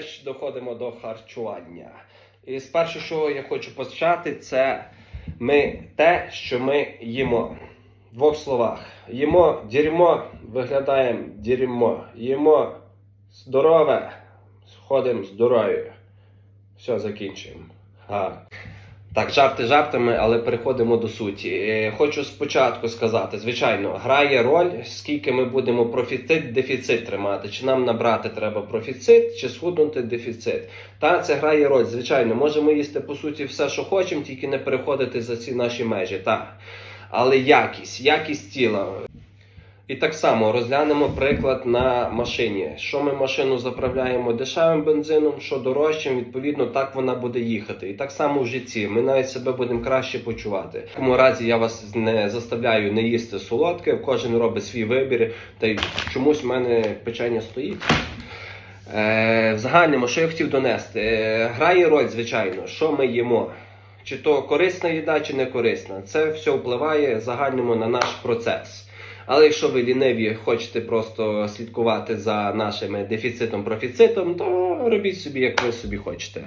ж доходимо до харчування. І спершу, що я хочу почати, це ми те, що ми їмо. В двох словах. Їмо дерьмо, виглядаємо дерьмо. Їмо здорове, ходимо здорові. Все, закінчуємо. Га. Так, жарти жартами, але переходимо до суті. Е, Хочу спочатку сказати, звичайно, грає роль, скільки ми будемо профіцит, дефіцит тримати. Чи нам набрати треба профіцит, чи схуднути дефіцит. Та це грає роль. Звичайно, можемо їсти по суті все, що хочемо, тільки не переходити за ці наші межі. Так. Але якість, якість тіла. І так само розглянемо приклад на машині. Що ми машину заправляємо дешевим бензином, що дорожчим, відповідно, так вона буде їхати. І так само в житті. Ми навіть себе будемо краще почувати. В такому разі я вас не заставляю не їсти солодке, кожен робить свій вибір. Та й чомусь в мене печення стоїть. Е, в загальному, що я хотів донести? Е, грає роль, звичайно, що ми їмо. Чи то корисна їда, чи не корисна. Це все впливає в загальному на наш процес. Але якщо ви ліниві хочете просто слідкувати за нашими дефіцитом профіцитом, то робіть собі, як ви собі хочете.